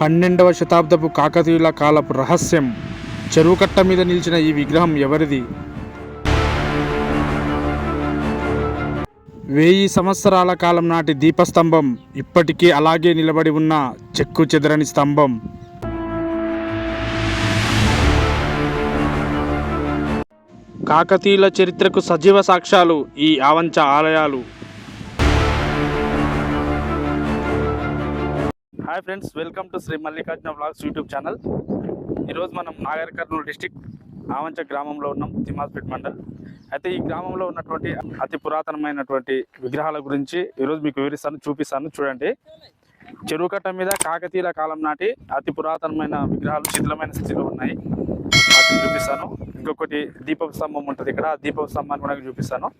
పన్నెండవ శతాబ్దపు కాకతీయుల కాలపు రహస్యం. చెరువు కట్ట మీద నిలిచిన ఈ విగ్రహం ఎవరిది? వెయ్యి సంవత్సరాల కాలం నాటి దీపస్తంభం ఇప్పటికీ అలాగే నిలబడి ఉన్న చెక్కు చెదరని స్తంభం. కాకతీయుల చరిత్రకు సజీవ సాక్ష్యాలు ఈ ఆవంచ ఆలయాలు. Hi friends welcome to Shri Mallikarjuna blogs YouTube channel ఈరోజు మనం నాగర్ కర్నూలు డిస్టిక్ ఆవంచ గ్రామంలో ఉన్నాం తిమాస్పేట్ మండల్. అయితే ఈ గ్రామంలో ఉన్నటువంటి అతి పురాతనమైనటువంటి విగ్రహాల గురించి ఈరోజు మీకు వివరిస్తాను చూపిస్తాను చూడండి. చెరువు కట్ట మీద కాకతీయుల కాలం నాటి అతి పురాతనమైన విగ్రహాలు శిథిలమైన స్థితిలో ఉన్నాయి. వాటిని చూపిస్తాను. ఇంకొకటి దీప స్తంభం ఉంటుంది ఇక్కడ ఆ దీప స్తంభాన్ని కూడా చూపిస్తాను.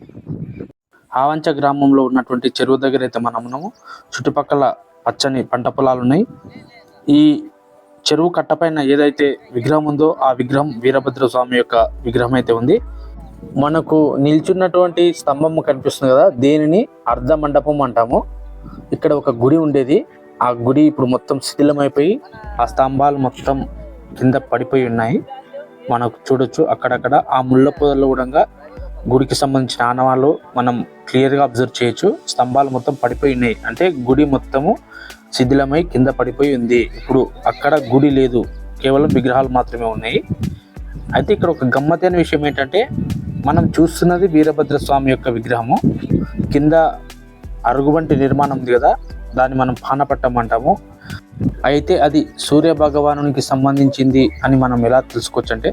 ఆవంచ గ్రామంలో ఉన్నటువంటి చెరువు దగ్గర అయితే మనం ఉన్నాము. చుట్టుపక్కల పచ్చని పంట పొలాలు ఉన్నాయి. ఈ చెరువు కట్టపైన ఏదైతే విగ్రహం ఉందో ఆ విగ్రహం వీరభద్ర స్వామి యొక్క విగ్రహం అయితే ఉంది. మనకు నిల్చున్నటువంటి స్తంభం కనిపిస్తుంది కదా దీనిని అర్ధ మండపం అంటాము. ఇక్కడ ఒక గుడి ఉండేది. ఆ గుడి ఇప్పుడు మొత్తం శిథిలమైపోయి ఆ స్తంభాలు మొత్తం కింద పడిపోయి ఉన్నాయి. మనకు చూడొచ్చు అక్కడక్కడ ఆ ముళ్ళ పొదల్లో కూడా గుడికి సంబంధించిన ఆనవాళ్ళు మనం క్లియర్గా అబ్జర్వ్ చేయొచ్చు. స్తంభాలు మొత్తం పడిపోయి ఉన్నాయి. అంటే గుడి మొత్తము శిథిలమై కింద పడిపోయి ఉంది. ఇప్పుడు అక్కడ గుడి లేదు. కేవలం విగ్రహాలు మాత్రమే ఉన్నాయి. అయితే ఇక్కడ ఒక గమ్మతైన విషయం ఏంటంటే మనం చూస్తున్నది వీరభద్ర స్వామి యొక్క విగ్రహము. కింద అరుగు వంటి నిర్మాణం ఉంది కదా దాన్ని మనం పానపట్టం అంటాము. అయితే అది సూర్య భగవానునికి సంబంధించింది అని మనం ఎలా తెలుసుకోవచ్చు అంటే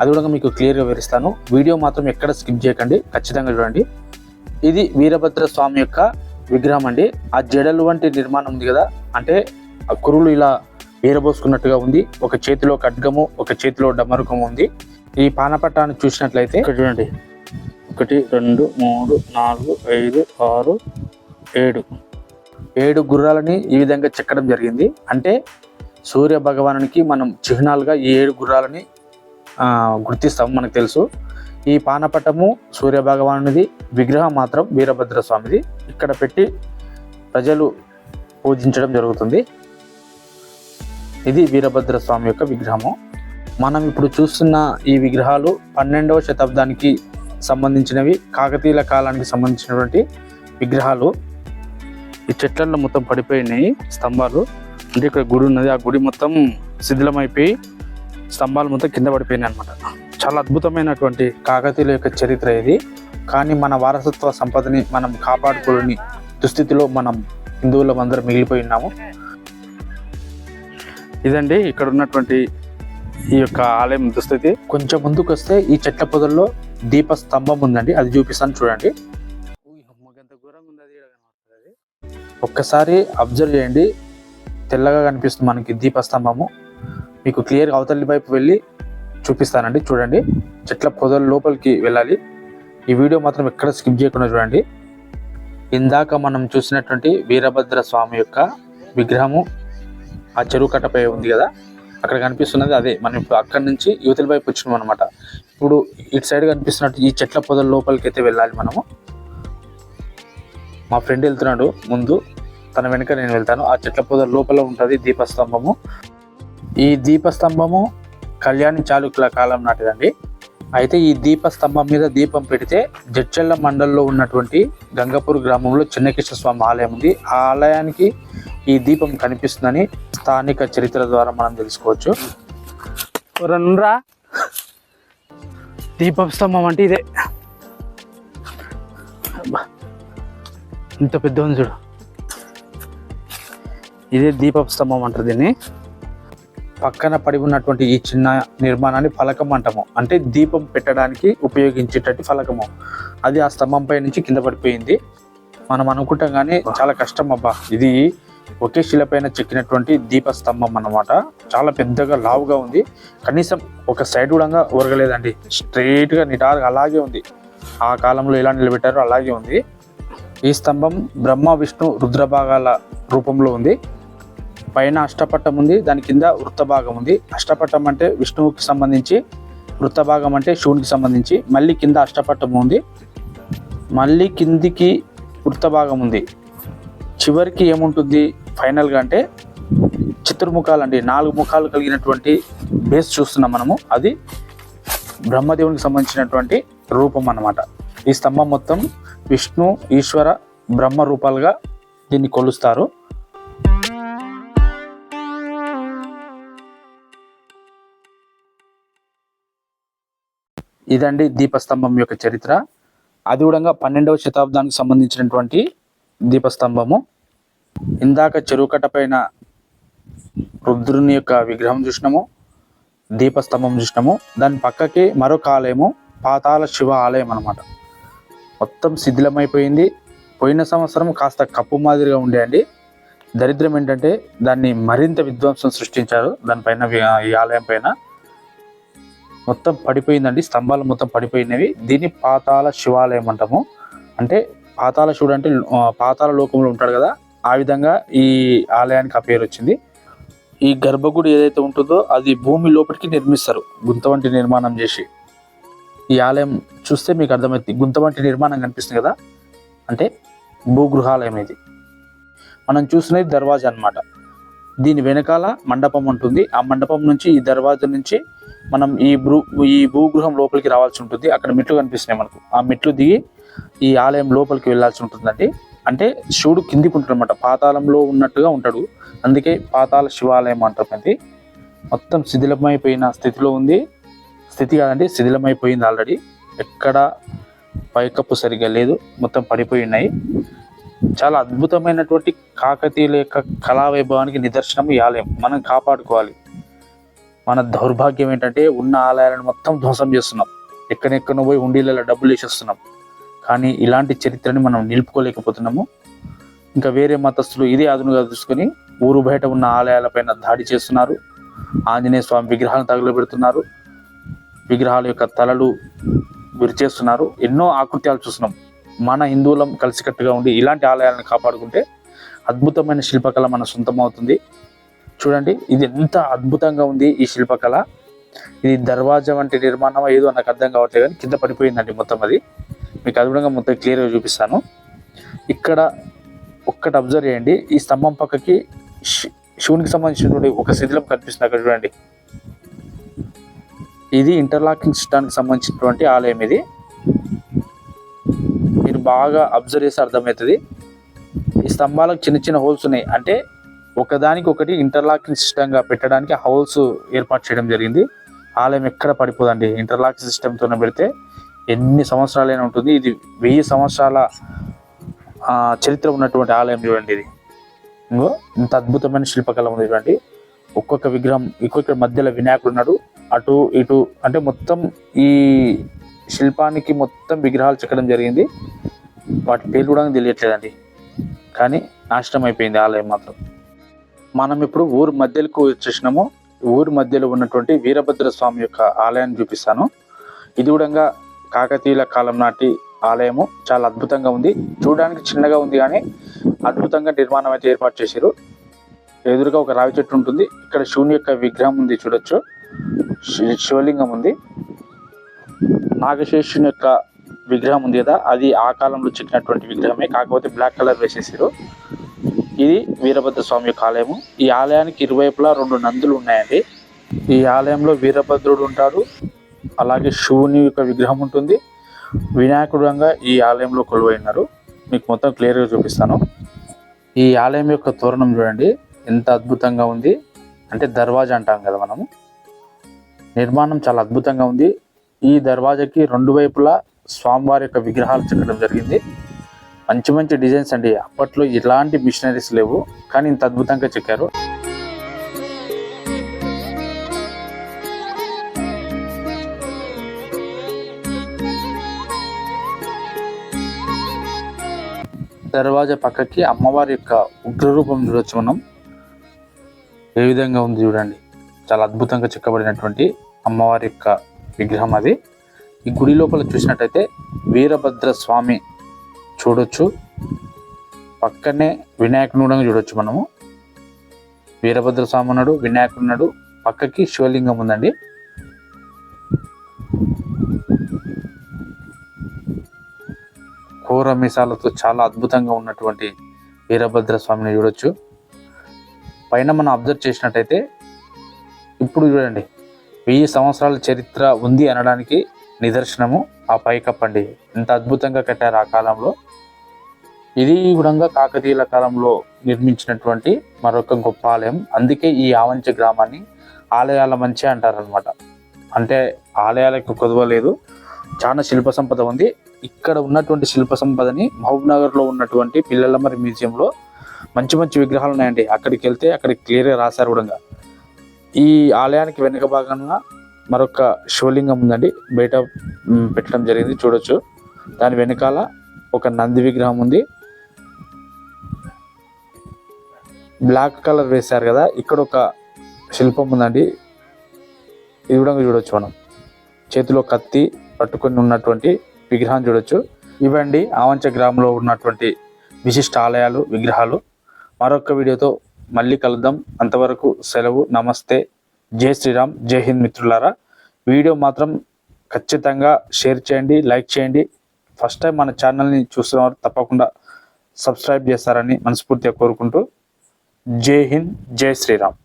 అది కూడా మీకు క్లియర్గా వివరిస్తాను. వీడియో మాత్రం ఎక్కడ స్కిప్ చేయకండి ఖచ్చితంగా చూడండి. ఇది వీరభద్ర స్వామి యొక్క విగ్రహం అండి. ఆ జడలు వంటి నిర్మాణం ఉంది కదా అంటే ఆ కురులు ఇలా వీరబోసుకున్నట్టుగా ఉంది. ఒక చేతిలో ఖడ్గము ఒక చేతిలో డమరుకము ఉంది. ఈ పానపట్టాన్ని చూసినట్లయితే ఇక్కడ చూడండి. ఒకటి రెండు మూడు నాలుగు ఐదు ఆరు ఏడు. ఏడు గుర్రాలని ఈ విధంగా చెక్కడం జరిగింది. అంటే సూర్య భగవానునికి మనం చిహ్నాలుగా ఈ ఏడు గుర్రాలని గుర్తిస్తాం మనకు తెలుసు. ఈ పానపటము సూర్య భగవానుడిది విగ్రహం మాత్రం వీరభద్ర స్వామిది ఇక్కడ పెట్టి ప్రజలు పూజించడం జరుగుతుంది. ఇది వీరభద్ర స్వామి యొక్క విగ్రహము. మనం ఇప్పుడు చూస్తున్న ఈ విగ్రహాలు పన్నెండవ శతాబ్దానికి సంబంధించినవి కాకతీయుల కాలానికి సంబంధించినటువంటి విగ్రహాలు. ఈ చెట్లలో మొత్తం పడిపోయినాయి స్తంభాలు. అంటే ఇక్కడ గుడి ఉన్నది. ఆ గుడి మొత్తం శిథిలమైపోయి స్తంభాలు మొత్తం కింద పడిపోయినాయి అనమాట చాలా అద్భుతమైనటువంటి కాకతీయుల యొక్క చరిత్ర ఇది. కానీ మన వారసత్వ సంపదని మనం కాపాడుకోలేని దుస్థితిలో మనం హిందువులం అందరం మిగిలిపోయి ఉన్నాము. ఇదండి ఇక్కడ ఉన్నటువంటి ఈ యొక్క ఆలయం దుస్థితి. కొంచెం ముందుకు వస్తే ఈ చెట్ల పొదల్లో దీప స్తంభం ఉందండి. అది చూపిస్తాను చూడండి. ఒక్కసారి అబ్జర్వ్ చేయండి. తెల్లగా కనిపిస్తుంది మనకి దీపస్తంభము. మీకు క్లియర్గా అవతలి వైపు వెళ్ళి చూపిస్తానండి. చూడండి. చెట్ల పొదల లోపలికి వెళ్ళాలి. ఈ వీడియో మాత్రం ఎక్కడ స్కిప్ చేయకుండా చూడండి. ఇందాక మనం చూసినటువంటి వీరభద్ర స్వామి యొక్క విగ్రహము ఆ చెరువు కట్టపై ఉంది కదా. అక్కడ కనిపిస్తున్నది అదే. మనం ఇప్పుడు అక్కడి నుంచి యువతల వైపు వచ్చినాం అనమాట ఇప్పుడు ఇటు సైడ్ కనిపిస్తున్నట్టు ఈ చెట్ల పొదల లోపలికి అయితే వెళ్ళాలి మనము. మా ఫ్రెండ్ వెళ్తున్నాడు ముందు. తన వెనుక నేను వెళ్తాను. ఆ చెట్ల పొదల లోపల ఉంటుంది దీపస్తంభము. ఈ దీపస్తంభము కళ్యాణి చాళుక్యుల కాలం నాటిదండి. అయితే ఈ దీపస్తంభం మీద దీపం పెడితే జడ్చెల్ల మండలంలో ఉన్నటువంటి గంగపూర్ గ్రామంలో చిన్నకృష్ణ స్వామి ఆలయం ఉంది. ఆ ఆలయానికి ఈ దీపం కనిపిస్తుందని స్థానిక చరిత్ర ద్వారా మనం తెలుసుకోవచ్చు. రా దీపం స్తంభం అంటే ఇదే. ఇంత పెద్ద చూడు. ఇదే దీప స్తంభం అంటారు దీన్ని. పక్కన పడి ఉన్నటువంటి ఈ చిన్న నిర్మాణాన్ని ఫలకం అంటాము. అంటే దీపం పెట్టడానికి ఉపయోగించేటట్టు ఫలకము. అది ఆ స్తంభంపై నుంచి కింద పడిపోయింది. మనం అనుకుంటాం కానీ చాలా కష్టం అబ్బా. ఇది ఒకే శిలపైన చెక్కినటువంటి దీప స్తంభం అన్నమాట. చాలా పెద్దగా లావుగా ఉంది. కనీసం ఒక సైడ్ కూడా ఒరగలేదండి. స్ట్రైట్గా నిటారుగా అలాగే ఉంది. ఆ కాలంలో ఎలా నిలబెట్టారో అలాగే ఉంది. ఈ స్తంభం బ్రహ్మ విష్ణు రుద్రభాగాల రూపంలో ఉంది. పైన అష్టపట్టం ఉంది దాని కింద వృత్త భాగం ఉంది. అష్టపట్టం అంటే విష్ణువుకి సంబంధించి వృత్త భాగం అంటే శివునికి సంబంధించి మళ్ళీ కింద అష్టపట్టం ఉంది. మళ్ళీ కిందికి వృత్త భాగం ఉంది. చివరికి ఏముంటుంది? ఫైనల్గా అంటే చతుర్ముఖాలు అండి నాలుగు ముఖాలు కలిగినటువంటి బేస్ చూస్తున్నాం మనము. అది బ్రహ్మదేవునికి సంబంధించినటువంటి రూపం అన్నమాట. ఈ స్తంభం మొత్తం విష్ణు ఈశ్వర బ్రహ్మ రూపాలుగా దీన్ని కొలుస్తారు. ఇదండి దీపస్తంభం యొక్క చరిత్ర. అది కూడా పన్నెండవ శతాబ్దానికి సంబంధించినటువంటి దీపస్తంభము. ఇందాక చెరువుకట్ట పైన రుద్రుని యొక్క విగ్రహం చూసినాము దీపస్తంభం చూసినాము. దాని పక్కకి మరొక ఆలయము పాతాల శివ ఆలయం అనమాట మొత్తం శిథిలమైపోయింది. పోయిన సంవత్సరం కాస్త కప్పు మాదిరిగా ఉండేయండి దరిద్రం ఏంటంటే దాన్ని మరింత విధ్వంసం సృష్టించారు. దానిపైన ఈ ఆలయం పైన. మొత్తం పడిపోయిందండి. స్తంభాలు మొత్తం పడిపోయినవి. దీన్ని పాతాల శివాలయం అంటాము. అంటే పాతాల శివుడు అంటే పాతాల లోకంలో ఉంటాడు కదా ఆ విధంగా ఈ ఆలయానికి ఆ పేరు వచ్చింది. ఈ గర్భగుడి ఏదైతే ఉంటుందో అది భూమి లోపలికి నిర్మిస్తారు. గుంత వంటి నిర్మాణం చేసి. ఈ ఆలయం చూస్తే మీకు అర్థమవుతుంది గుంత వంటి నిర్మాణం కనిపిస్తుంది కదా. అంటే భూగృహాలయం ఇది. మనం చూస్తున్నది దర్వాజా అన్నమాట. దీని వెనకాల మండపం ఉంటుంది. ఆ మండపం నుంచి ఈ దర్వాజా నుంచి మనం ఈ భూ ఈ భూగృహం లోపలికి రావాల్సి ఉంటుంది. అక్కడ మెట్లు కనిపిస్తున్నాయి మనకు. ఆ మెట్లు దిగి ఈ ఆలయం లోపలికి వెళ్ళాల్సి ఉంటుందండి. అంటే శివుడు కిందికి ఉంటాడు అనమాట పాతాళంలో ఉన్నట్టుగా ఉంటాడు. అందుకే పాతాళ శివాలయం అంటారు మొత్తం శిథిలమైపోయిన స్థితిలో ఉంది. స్థితి కాదండి శిథిలమైపోయింది ఆల్రెడీ ఎక్కడ పైకప్పు సరిగ్గా లేదు. మొత్తం పడిపోయి ఉన్నాయి. చాలా అద్భుతమైనటువంటి కాకతీయుల యొక్క కళా వైభవానికి నిదర్శనం ఈ ఆలయం. మనం కాపాడుకోవాలి. మన దౌర్భాగ్యం ఏంటంటే ఉన్న ఆలయాలను మొత్తం ధ్వంసం చేస్తున్నాం. ఎక్కడెక్కడో పోయి ఉండీలలో డబ్బులు వేసేస్తున్నాం. కానీ ఇలాంటి చరిత్రని మనం నిలుపుకోలేకపోతున్నాము. ఇంకా వేరే మతస్థులు ఇదే అదునుగా తీసుకొని ఊరు బయట ఉన్న ఆలయాలపైన దాడి చేస్తున్నారు. ఆంజనేయ స్వామి విగ్రహాలను తగులబెడుతున్నారు. విగ్రహాల యొక్క తలలు విరిచేస్తున్నారు. ఎన్నో ఆకృత్యాలు చూస్తున్నాం. మన హిందువులం కలిసికట్టుగా ఉండి ఇలాంటి ఆలయాలను కాపాడుకుంటే అద్భుతమైన శిల్పకళ మన సొంతం అవుతుంది చూడండి ఇది ఎంత అద్భుతంగా ఉంది ఈ శిల్పకళ. ఇది దర్వాజా వంటి నిర్మాణం ఏదో నాకు అర్థం కావట్లేదు కానీ కింద పడిపోయిందండి మొత్తం అది. మీకు అద్భుతంగా మొత్తం క్లియర్గా చూపిస్తాను. ఇక్కడ ఒక్కటి అబ్జర్వ్ చేయండి. ఈ స్తంభం పక్కకి శివునికి సంబంధించినటువంటి ఒక శిథిలం కనిపిస్తుంది అక్కడ చూడండి. ఇది ఇంటర్లాకింగ్ సిస్టానికి సంబంధించినటువంటి ఆలయం ఇది. బాగా అబ్జర్వ్ చేస్తే అర్థమవుతుంది. ఈ స్తంభాలకు చిన్న చిన్న హోల్స్ ఉన్నాయి. అంటే ఒకదానికి ఒకటి ఇంటర్లాకింగ్ సిస్టంగా పెట్టడానికి హోల్స్ ఏర్పాటు చేయడం జరిగింది. ఆలయం ఎక్కడ పడిపోదండి? ఇంటర్లాకింగ్ సిస్టమ్తో పెడితే ఎన్ని సంవత్సరాలైనా ఉంటుంది. ఇది వెయ్యి సంవత్సరాల చరిత్ర ఉన్నటువంటి ఆలయం చూడండి ఇది. ఇంకో ఇంత అద్భుతమైన శిల్పకళ ఉంది చూడండి. ఒక్కొక్క విగ్రహం ఒక్కొక్క మధ్యలో వినాయకుడు ఉన్నాడు. అటు ఇటు అంటే మొత్తం ఈ శిల్పానికి మొత్తం విగ్రహాలు చెక్కడం జరిగింది. వాటి పేరు కూడా తెలియట్లేదండి. కానీ నాశనం అయిపోయింది ఆలయం మాత్రం. మనం ఇప్పుడు ఊరు మధ్యలోకి వచ్చేసినాము. ఊరి మధ్యలో ఉన్నటువంటి వీరభద్ర స్వామి యొక్క ఆలయాన్ని చూపిస్తాను. ఇది కూడా కాకతీయుల కాలం నాటి ఆలయము. చాలా అద్భుతంగా ఉంది. చూడడానికి చిన్నగా ఉంది కానీ అద్భుతంగా నిర్మాణం అయితే ఏర్పాటు చేశారు. ఎదురుగా ఒక రావి చెట్టు ఉంటుంది. ఇక్కడ శివుని యొక్క విగ్రహం ఉంది చూడొచ్చు. శివలింగం ఉంది. నాగశేషుని యొక్క విగ్రహం ఉంది కదా అది ఆ కాలంలో చెక్కినటువంటి విగ్రహమే. కాకపోతే బ్లాక్ కలర్ వేసేసారు ఇది వీరభద్ర స్వామి యొక్క ఆలయము. ఈ ఆలయానికి ఇరువైపులా రెండు నందులు ఉన్నాయండి. ఈ ఆలయంలో వీరభద్రుడు ఉంటాడు. అలాగే శివుని యొక్క విగ్రహం ఉంటుంది. వినాయకుడంగా ఈ ఆలయంలో కొలువైనారు మీకు మొత్తం క్లియర్గా చూపిస్తాను. ఈ ఆలయం యొక్క తోరణం చూడండి. ఎంత అద్భుతంగా ఉంది. అంటే దర్వాజా అంటాం కదా మనము. నిర్మాణం చాలా అద్భుతంగా ఉంది. ఈ దర్వాజాకి రెండు వైపులా స్వామివారి యొక్క విగ్రహాలు చెక్కడం జరిగింది. మంచి మంచి డిజైన్స్ అండి. అప్పట్లో ఇలాంటి మిషనరీస్ లేవు. కానీ ఇంత అద్భుతంగా చెక్కారు. దర్వాజా పక్కకి అమ్మవారి యొక్క ఉగ్రరూపం చూడొచ్చు మనం. ఏ విధంగా ఉంది చూడండి. చాలా అద్భుతంగా చెక్కబడినటువంటి అమ్మవారి యొక్క విగ్రహం అది. ఈ గుడి లోపల చూసినట్టయితే వీరభద్ర స్వామి చూడొచ్చు. పక్కనే వినాయకుడు కూడా చూడొచ్చు మనము. వీరభద్ర స్వామి ఉన్నాడు వినాయకుడు ఉన్నాడు. పక్కకి శివలింగం ఉందండి. కోర మీసాలతో చాలా అద్భుతంగా ఉన్నటువంటి వీరభద్ర స్వామిని చూడొచ్చు. పైన మనం అబ్జర్వ్ చేసినట్టయితే ఇప్పుడు చూడండి వెయ్యి సంవత్సరాల చరిత్ర ఉంది అనడానికి నిదర్శనము ఆ పైకప్పండి. ఎంత అద్భుతంగా కట్టారు ఆ కాలంలో. ఇది కూడా కాకతీయుల కాలంలో నిర్మించినటువంటి మరొక గొప్ప ఆలయం. అందుకే ఈ ఆవంచ గ్రామాన్ని ఆలయాల మంచి అంటారనమాట అంటే ఆలయాలకు కొదవలేదు చాలా శిల్ప సంపద ఉంది. ఇక్కడ ఉన్నటువంటి శిల్ప సంపదని మహబూబ్ నగర్లో ఉన్నటువంటి పిల్లలమ్మరి మ్యూజియంలో మంచి మంచి విగ్రహాలు ఉన్నాయండి. అక్కడికి వెళ్తే అక్కడికి క్లియర్గా రాశారు కూడా. ఈ ఆలయానికి వెనుక భాగంగా మరొక శివలింగం ఉందండి. బయట పెట్టడం జరిగింది. చూడొచ్చు. దాని వెనకాల ఒక నంది విగ్రహం ఉంది. బ్లాక్ కలర్ వేశారు కదా. ఇక్కడ ఒక శిల్పం ఉందండి. ఇది కూడా చూడొచ్చు మనం. చేతిలో కత్తి పట్టుకొని ఉన్నటువంటి విగ్రహం చూడొచ్చు. ఇవండి ఆవంచ గ్రామంలో ఉన్నటువంటి విశిష్ట ఆలయాలు విగ్రహాలు. మరొక వీడియోతో మళ్ళీ కలుద్దాం. అంతవరకు సెలవు. నమస్తే. జై శ్రీరామ్ జై హింద్ మిత్రులారా. వీడియో మాత్రం ఖచ్చితంగా షేర్ చేయండి లైక్ చేయండి. ఫస్ట్ టైం మన ఛానల్ని చూస్తున్నవారు తప్పకుండా సబ్స్క్రైబ్ చేస్తారని మనస్ఫూర్తిగా కోరుకుంటూ జై హింద్ జై శ్రీరామ్.